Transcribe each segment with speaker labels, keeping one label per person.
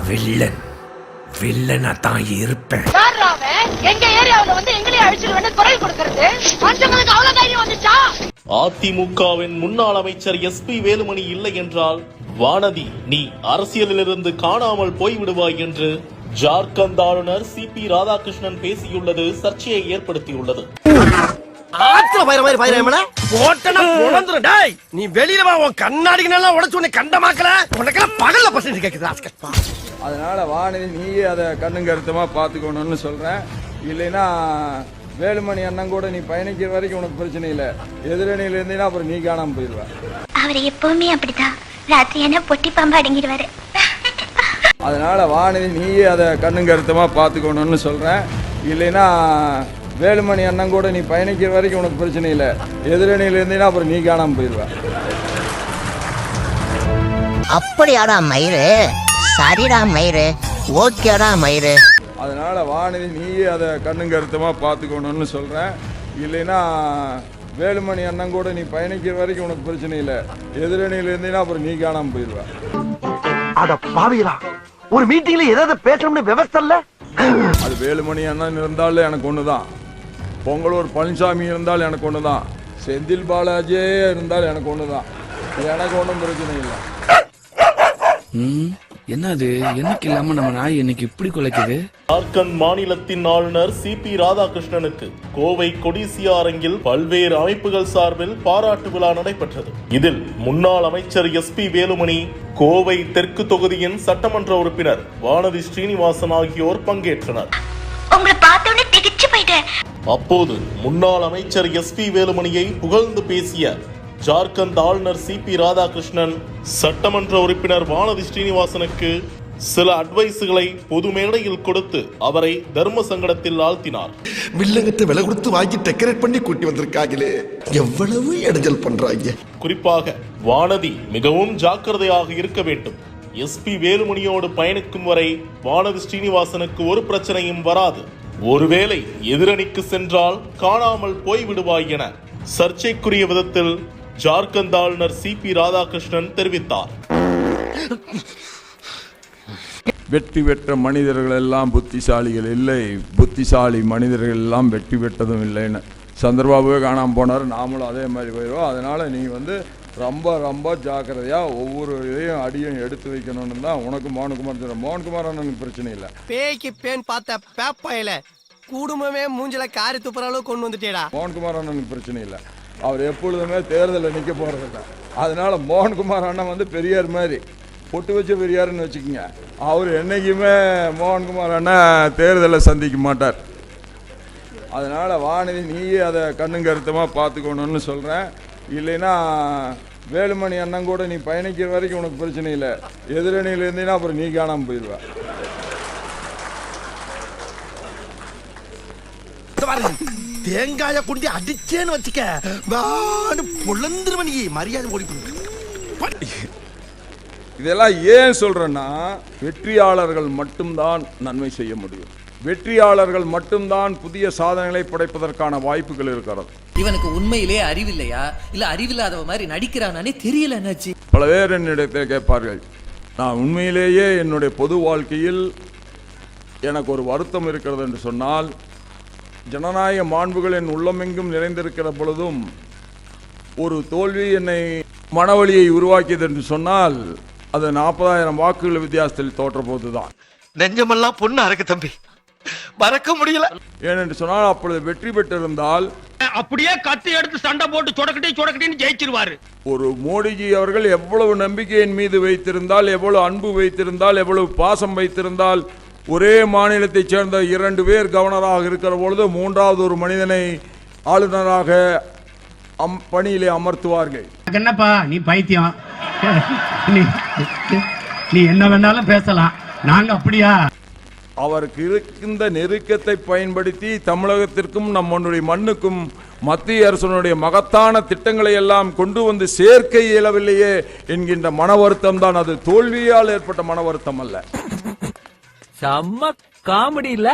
Speaker 1: நான் வில்லன். வில்லனா தான் இருப்பேன்?
Speaker 2: எங்க ஏரியாவுல வந்து எங்களையும் அழிச்சிருவேன்னு குரல் கொடுக்கறது? மனுஷங்களுக்கு அவ்வளவு தைரியம் வந்துச்சா?
Speaker 3: அதிமுகவின் முன்னாள் அமைச்சர் எஸ் பி வேலுமணி இல்லை என்றால் வானதி நீ அரசியலிலிருந்து காணாமல் போய்விடுவாய் என்று ஜார்க்கண்ட் ஆளுநர் சி பி ராதாகிருஷ்ணன் பேசியுள்ளது சர்ச்சையை ஏற்படுத்தியுள்ளது.
Speaker 4: ஆத்துல பயிர மாதிரி பயிர போட்டனா டேய் நீ வெளியில வா உன் கண்ணாடிக்கு நல்லா உடைச்சு உன்னை கண்டமாக்கல. உனக்கெல்லாம் பகல்ல பசங்க கேக்குது
Speaker 5: அதனால வானதி நீயே அதை கண்ணும் கருத்துமா பார்த்துக்கணும்னு சொல்றேன். இல்லைன்னா வேலுமணி அண்ணன் கூட நீ பயணிக்கிற வரைக்கும் உனக்கு பிரச்சனை இல்லை. எதிரணியில இருந்தீங்கன்னா அப்புறம் நீ காணாம போயிடுவ.
Speaker 6: அவர் எப்பவுமே அப்படிதான். ராத்திரி என்ன பொட்டி பாம்பு அடங்கிடுவாரு.
Speaker 5: அதனால வானதி நீயே அதை கண்ணும் கருத்துமா பார்த்துக்கணும்னு சொல்றேன். இல்லைன்னா வேலுமணி அண்ணன் கூட நீ பயணிக்கிற வரைக்கும் உனக்கு பிரச்சனை இல்லை. எதிரணியில இருந்தீங்கன்னா அப்புறம் நீ காணாம போயிடுவ.
Speaker 7: அப்படியாடா மயிறு சரிடா மயிறு. ஓகேடா மயிறு.
Speaker 5: அதனால வானதி நீயே அதை கண்ணும் கருத்துமா பார்த்துக்கணும்னு சொல்றேன். இல்லைன்னா வேலுமணி அண்ணன் கூட நீ பயணிக்கிற வரைக்கும் உனக்கு பிரச்சனை இல்லை. எதிரணியில இருந்தீங்கன்னா அப்புறம் நீ காணாம போயிடுவ.
Speaker 4: அட பாவிகளா ஒரு மீட்டிங்ல ஏதாவது பேசணும்னு விவசாய இல்ல?
Speaker 5: அது வேலுமணி அண்ணன் இருந்தாலும் எனக்கு ஒண்ணுதான். பொங்கலூர் பழனிசாமி இருந்தாலும் எனக்கு ஒண்ணுதான். செந்தில் பாலாஜியே இருந்தாலும் எனக்கு ஒண்ணுதான். எனக்கு ஒன்றும் பிரச்சனை இல்லை.
Speaker 8: ம்? என்னது? என்னைக்கு இல்லாம நம்ம நாய் இன்னைக்கு இப்படி குலைக்குது?
Speaker 3: ஜார்க்கண்ட் மாநிலத்தின் ஆளுநர் சி பி ராதாகிருஷ்ணனுக்கு கோவை கொடிசியா அரங்கில் பல்வேறு அமைப்புகள் சார்பில் பாராட்டு விழா நடைபெற்றது. இதில் முன்னாள் அமைச்சர் எஸ் பி வேலுமணி கோவை தெற்கு தொகுதியின் சட்டமன்ற உறுப்பினர் வானதி ஸ்ரீனிவாசன் ஆகியோர் பங்கேற்றனர். அப்போது முன்னாள் அமைச்சர் எஸ் பி வேலுமணியை புகழ்ந்து பேசிய ஜார்க்கண்ட் ஆளுநர் சி பி ராதாகிருஷ்ணன் சட்டமன்ற உறுப்பினர் வானதி ஸ்ரீனிவாசனுக்கு சில அட்வைஸுகளை பொது மேடையில் கொடுத்து அவரை தர்ம சங்கடத்தில் ஆழ்த்தினார்.
Speaker 9: வில்லங்கத்தை விலை கொடுத்து வாங்கி டெக்கரேட் பண்ணி கூட்டி வந்திருக்காங்களே. எவ்வளவு இடைஞ்சல் பண்றாங்க.
Speaker 3: குறிப்பாக வானதி மிகவும் ஜாக்கிரதையாக இருக்க வேண்டும். எஸ்பி வேலுமணியோடு பயணிக்கும் வரை வானதி ஸ்ரீனிவாசனுக்கு ஒரு பிரச்சனையும் வராது. ஒருவேளை எதிரணிக்கு சென்றால் காணாமல் போய்விடுவாய் என சர்ச்சைக்குரிய விதத்தில் ஜார்க்கண்ட் ஆளுநர் சி பி ராதாகிருஷ்ணன் தெரிவித்தார்.
Speaker 5: வெற்றி பெற்ற மனிதர்கள் எல்லாம் புத்திசாலிகள் இல்லை. புத்திசாலி மனிதர்கள் எல்லாம் வெற்றி பெற்றதும் இல்லைன்னு சந்திரபாபுவே காணாமல் போனார் நாமளும் அதே மாதிரி போயிடுவோம் அதனால நீ வந்து ரொம்ப ரொம்ப ஜாக்கிரதையாக ஒவ்வொரு இதையும் அடியும் எடுத்து வைக்கணும்னு தான் உனக்கு மோகன்குமார் சொல்கிறேன் மோகன்குமார் அண்ணனுக்கு பிரச்சனை இல்லை.
Speaker 4: பேய்க்கு பேன் பார்த்த பேப்பாயில குடும்பமே மூஞ்சில காரி துப்புற அளவு கொண்டு வந்துட்டேடா.
Speaker 5: மோகன்குமார் அண்ணனுக்கு பிரச்சனை இல்லை. அவர் எப்பொழுதுமே தேர்தலில் நிற்க போகிறதில்ல அதனால் மோகன்குமார் அண்ணன் வந்து பெரியார் மாதிரி பொட்டு வச்ச பெரியாருன்னு வச்சுக்கோங்க. அவர் என்னைக்குமே மோகன்குமார் அண்ணன் தேர்தலை சந்திக்க மாட்டார். அதனால் வானதி நீயே அதை கண்ணும் கருத்தமாக பார்த்துக்கணும்னு சொல்கிறேன் இல்லைன்னா வேலுமணி அண்ணன் கூட நீ பயணிக்கிற வரைக்கும் உனக்கு பிரச்சனை இல்லை. எதிரணியில் இருந்தீங்கன்னா அப்புறம் நீ காணாமல் போயிடுவேன்
Speaker 4: தேங்காய குண்டி அடிச்சேன்னு வச்சுக்க. வாடு பொழந்துருவன் நீ. மரியாதை ஓடி
Speaker 5: இதெல்லாம் ஏன் சொல்றேன்னா வெற்றியாளர்கள் மட்டும்தான் நன்மை செய்ய முடியும். வெற்றியாளர்கள் மட்டும்தான் புதிய சாதனைகளை படைப்பதற்கான வாய்ப்புகள் இருக்கிறது.
Speaker 10: இவனுக்கு உண்மையிலே அறிவில்லையா? இல்ல அறிவில்லாதவ மாதிரி நடிக்கிறானே தெரியல என்னாச்சு
Speaker 5: பல பேர் என்னிடத்தில் கேட்பார்கள் நான் உண்மையிலேயே என்னுடைய பொது வாழ்க்கையில் எனக்கு ஒரு வருத்தம் இருக்கிறது என்று சொன்னால் ஜனநாயக மாண்புகள் என் உள்ளமெங்கும் நிறைந்திருக்கிற பொழுதும் ஒரு தோல்வி என்னை மனவழியை உருவாக்கியது என்று சொன்னால் அது நாற்பதாயிரம் வாக்குகள் வித்தியாசத்தில் தோற்ற போதுதான்
Speaker 4: நெஞ்சமெல்லாம் பொண்ணு அறக்கு தம்பி. மறக்க முடியல.
Speaker 5: ஏனென்று சொன்னால் அப்பொழுது வெற்றி பெற்றிருந்தால்
Speaker 4: அப்படியே கத்தி எடுத்து சண்டை போட்டு சொடக்கட்டி சொடக்கட்டின்னு ஜெயிச்சிருவாரு.
Speaker 5: ஒரு மோடிஜி அவர்கள் எவ்வளவு நம்பிக்கையின் மீது வைத்திருந்தால் எவ்வளவு அன்பு வைத்திருந்தால் எவ்வளவு பாசம் வைத்திருந்தால் ஒரே மாநிலத்தைச் சேர்ந்த இரண்டு பேர் கவர்னராக இருக்கிற பொழுது மூன்றாவது ஒரு மனிதனை ஆளுநராக அம் பணியிலே அமர்த்துவார்கள்.
Speaker 11: என்னப்பா? நீ பைத்தியம். நீ நீ என்ன வேணாலும் பேசலாம். நாங்க அப்படியா?
Speaker 5: அவருக்கு இருக்கின்ற நெருக்கத்தை பயன்படுத்தி தமிழகத்திற்கும் நம்முடைய மண்ணுக்கும் மத்திய அரசனுடைய மகத்தான திட்டங்களை எல்லாம் கொண்டு வந்து சேர்க்க இயலவில்லையே என்கின்ற மன வருத்தம் தான் அது தோல்வியால் ஏற்பட்ட மன வருத்தம் அல்ல.
Speaker 10: செம்ம காமெடி இல்ல?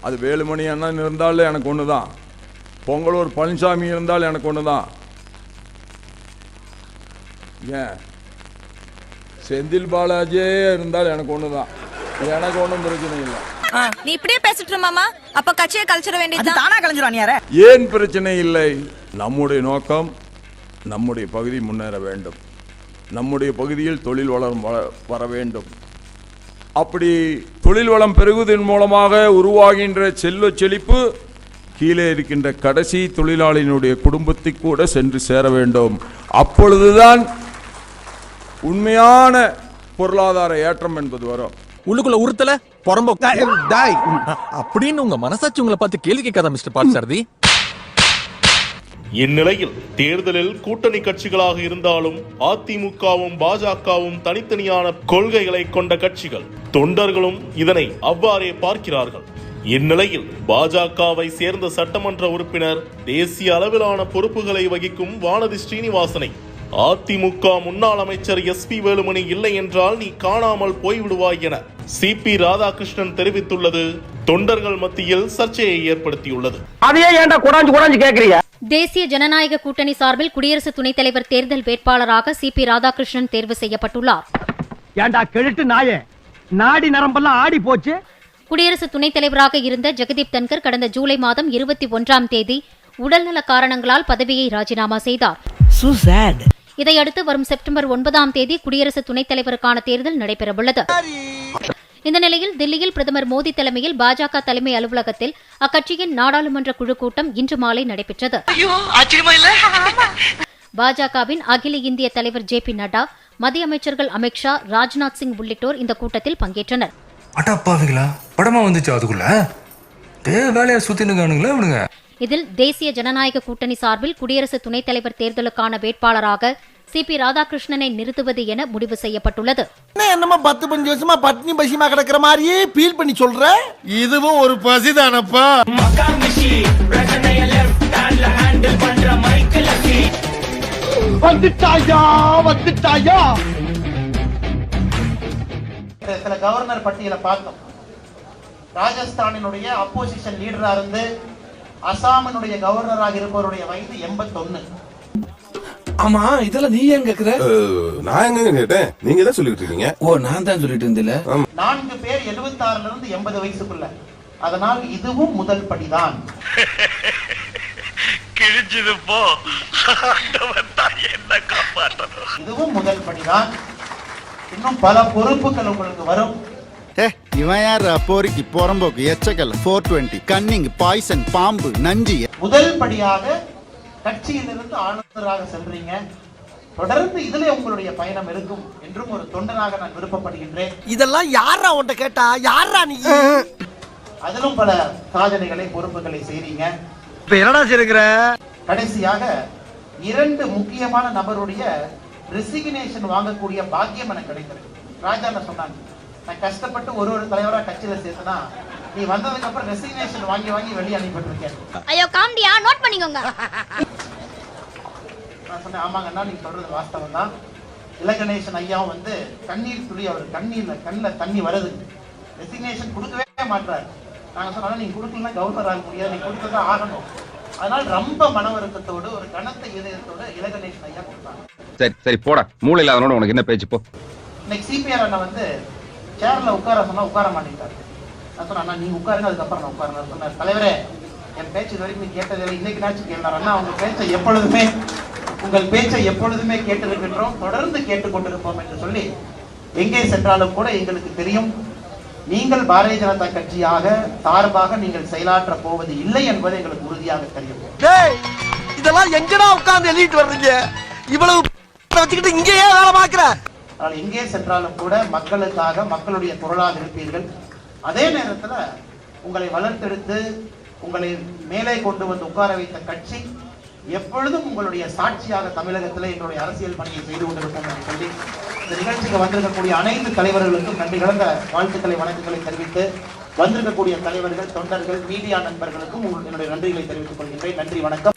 Speaker 5: அது வேலுமணி அண்ணன் இருந்தாலும் எனக்கு ஒன்று தான் பொங்கலூர் பழனிசாமி இருந்தாலும் எனக்கு ஒன்று தான் ஏன்? செந்தில் பாலாஜியே இருந்தாலும் எனக்கு ஒன்று தான் எனக்கு ஒன்றும் பிரச்சனை இல்லை.
Speaker 2: நீ இப்படியே பேசிட்டு மாமா. அப்ப கட்சியை கழிச்சிட வேண்டியது தானா. கலைஞ்சிரும் யார
Speaker 5: ஏன் பிரச்சனை இல்லை? நம்முடைய நோக்கம் நம்முடைய பகுதி முன்னேற வேண்டும். நம்முடைய பகுதியில் தொழில் வளம் வள- வர வேண்டும். அப்படி தொழில் வளம் பெருகுவதன் மூலமாக உருவாகின்ற செல்வ செழிப்பு கீழே இருக்கின்ற கடைசி தொழிலாளியினுடைய குடும்பத்துக்கு கூட சென்று சேர வேண்டும். அப்பொழுதுதான் உண்மையான பொருளாதார ஏற்றம் என்பது வரும்.
Speaker 1: உள்ளுக்குள்ள உறுத்தல புறம்போ டாய் அப்படின்னு உங்க மனசாட்சி உங்களை பார்த்து கேள்வி கேட்காத மிஸ்டர் பார்த்தசாரதி
Speaker 3: இந்நிலையில் தேர்தலில் கூட்டணி கட்சிகளாக இருந்தாலும் அதிமுகவும் பாஜகவும் தனித்தனியான கொள்கைகளை கொண்ட கட்சிகள். தொண்டர்களும் இதனை அவ்வாறே பார்க்கிறார்கள். இந்நிலையில் பாஜகவை சேர்ந்த சட்டமன்ற உறுப்பினர் தேசிய அளவிலான பொறுப்புகளை வகிக்கும் வானதி ஸ்ரீனிவாசனை அதிமுக முன்னாள் அமைச்சர் எஸ் பி வேலுமணி இல்லை என்றால் நீ காணாமல் போய்விடுவாய் என சி பி ராதாகிருஷ்ணன் தெரிவித்துள்ளது. தொண்டர்கள் மத்தியில் சர்ச்சையை ஏற்படுத்தியுள்ளது.
Speaker 4: அதையே ஏன்டா குடாஞ்சு குடாஞ்சு கேக்குறீங்க?
Speaker 6: தேசிய ஜனநாயக கூட்டணி சார்பில் குடியரசு துணைத் தலைவர் தேர்தல் வேட்பாளராக சி பி ராதாகிருஷ்ணன் தேர்வு செய்யப்பட்டுள்ளார்.
Speaker 4: ஏன்டா கெழுட்டு நாயே? நாடி நரம்பெல்லாம் ஆடி போச்சு.
Speaker 6: குடியரசு துணைத் தலைவராக இருந்த ஜெகதீப் தன்கர் கடந்த ஜூலை மாதம் இருபத்தி ஒன்றாம் தேதி உடல்நல காரணங்களால் பதவியை ராஜினாமா செய்தார். இதையடுத்து வரும் செப்டம்பர் ஒன்பதாம் தேதி குடியரசு துணைத் தலைவருக்கான தேர்தல் நடைபெறவுள்ளது. இந்த நிலையில் தில்லியில் பிரதமர் மோடி தலைமையில் பாஜக தலைமை அலுவலகத்தில் அக்கட்சியின் நாடாளுமன்ற குழு கூட்டம் இன்று மாலை நடைபெற்றது. பாஜகவின் அகில இந்திய தலைவர் ஜே பி நட்டா மத்திய அமைச்சர்கள் அமித்ஷா ராஜ்நாத் சிங் உள்ளிட்டோர் இந்த கூட்டத்தில் பங்கேற்றனர். இதில் தேசிய ஜனநாயக கூட்டணி சார்பில் குடியரசு துணைத் தலைவர் தேர்தலுக்கான வேட்பாளராக சி பி ராதாகிருஷ்ணனை நிறுத்துவது என முடிவு செய்யப்பட்டுள்ளது.
Speaker 4: என்னமா பத்து பஞ்சு வருஷமா பட்னி பசிமா கிடக்குற மாதிரியே ஃபீல் பண்ணி சொல்ற? இதுவும் ஒரு பசிதானப்பா வந்துட்டாயா வந்துட்டாயா?
Speaker 12: சில கவர்னர் பட்டியலை பார்த்தோம். ராஜஸ்தானினுடைய அப்போசிஷன் லீடரா இருந்து அசாமினுடைய கவர்னராக இருப்பவருடைய வயது எண்பத்தொன்னு.
Speaker 8: ஆமா இதெல்லாம் நீ ஏன் கேக்குற?
Speaker 9: நான் எங்க கேட்டேன்? நீங்க தான் சொல்லிட்டு இருக்கீங்க.
Speaker 8: ஓ நான் தான் சொல்லிட்டு இருந்தில்ல
Speaker 12: நான்கு பேர் 76 இருந்து எண்பது வயசுக்குள்ள. அதனால் இதுவும் முதல் படிதான். இதுவும் முதல் படிதான். இன்னும் பல பொறுப்புகள் உங்களுக்கு வரும்.
Speaker 9: இவன் யார் போரிக்கு புறம்போக்கு எச்சக்கல் ஃபோர் டுவெண்ட்டி கன்னிங் பாய்சன் பாம்பு நஞ்சி.
Speaker 12: முதல் படியாக கட்சியிலிருந்து ஆளுநராக செல்றீங்க. தொடர்ந்து இதிலே உங்களுடைய பயணம் இருக்கும் என்றும் ஒரு தொண்டனாக நான் விருப்பப்படுகின்றேன்.
Speaker 4: இதெல்லாம் யாரா உன்ட்ட கேட்டா? யாரா நீ?
Speaker 12: அதிலும் பல சாதனைகளை பொறுப்புகளை செய்றீங்க.
Speaker 4: இப்ப என்னடா செய்யுற
Speaker 12: கடைசியாக இரண்டு முக்கியமான நபருடைய ரெசிக்னேஷன் வாங்கக்கூடிய பாக்கியம் எனக்கு கிடைத்தது. ராஜா சொன்னாங்க. நான் கஷ்டப்பட்டு ஒரு ஒரு தலைவரா கட்சியில சேர்த்தனா நீ வந்ததுக்கு அப்புறம் ரெசிக்னேஷன் வாங்கி வாங்கி வெளியே அனுப்பிட்டுருக்கேன்
Speaker 6: ஐயோ காமெடியா நோட் பண்ணிக்கோங்க.
Speaker 12: நான் சொன்னேன் ஆமாங்கண்ணா நீங்க சொல்றது வாஸ்தவம் தான். இலகணேசன் ஐயாவும் வந்து கண்ணீர் துளி அவர் கண்ணீர்ல கண்ணில் தண்ணி வருது. ரெசிக்னேஷன் கொடுக்கவே மாட்டாரு நாங்க சொன்னாலும் நீங்க கொடுக்கலன்னா கவர்னர் ஆக முடியாது. நீங்க கொடுத்துதான் ஆகணும். அதனால் ரொம்ப மன வருத்தத்தோடு ஒரு கனத்த இதயத்தோடு இலகணேசன் ஐயா கொடுத்தாங்க.
Speaker 1: சரி சரி போடா. மூளை இல்லாதனோட உனக்கு என்ன பேச்சு போ.
Speaker 12: இன்னைக்கு சிபிஆர் அண்ணா வந்து சேர்ல உட்கார சொன்னா உட்கார மாட்டேங்கிறாரு நான் சொன்னேன் அண்ணா நீங்க உட்காருங்க அதுக்கப்புறம் நான் உட்காருங்க சொன்னார் தலைவரே என் பேச்சு இது வரைக்கும் நீ கேட்டதில்லை இன்னைக்கு நாச்சும் கேட்டார் அண்ணா உங்க பேச்சை எப்பொழுதுமே உங்கள் பேச்சை எப்பொழுதுமே கேட்டிருக்கின்றோம். தொடர்ந்து கேட்டுக்கொண்டிருப்போம் என்று சொல்லி எங்கே சென்றாலும் கூட எங்களுக்கு தெரியும். நீங்கள் பாரதிய ஜனதா கட்சியாக சார்பாக நீங்கள் செயலாற்ற போவது இல்லை என்பது எங்களுக்கு உறுதியாக தெரியும்.
Speaker 4: இதெல்லாம் எங்கடா உட்கார்ந்து எழுதிட்டு வர்றீங்க? இவ்வளவு வச்சுக்கிட்டு இங்கேயே வேலை பாக்குற
Speaker 12: ஆனால் எங்கே சென்றாலும் கூட மக்களுக்காக மக்களுடைய குரலாக இருப்பீர்கள். அதே நேரத்தில் உங்களை வளர்த்தெடுத்து உங்களை மேலே கொண்டு வந்து உட்கார வைத்த கட்சி எப்பொழுதும் உங்களுடைய சாட்சியாக தமிழகத்தில் எங்களுடைய அரசியல் பணியை செய்து கொண்டிருப்போம் என்று சொல்லி இந்த நிகழ்ச்சிக்கு வந்திருக்கக்கூடிய அனைத்து தலைவர்களுக்கும் நன்றி கலந்த வாழ்த்துக்களை வணக்கங்களை தெரிவித்து வந்திருக்கக்கூடிய தலைவர்கள் தொண்டர்கள் மீடியா நண்பர்களுக்கும் உங்கள் என்னுடைய நன்றிகளை தெரிவித்துக் கொள்கின்றேன். நன்றி வணக்கம்.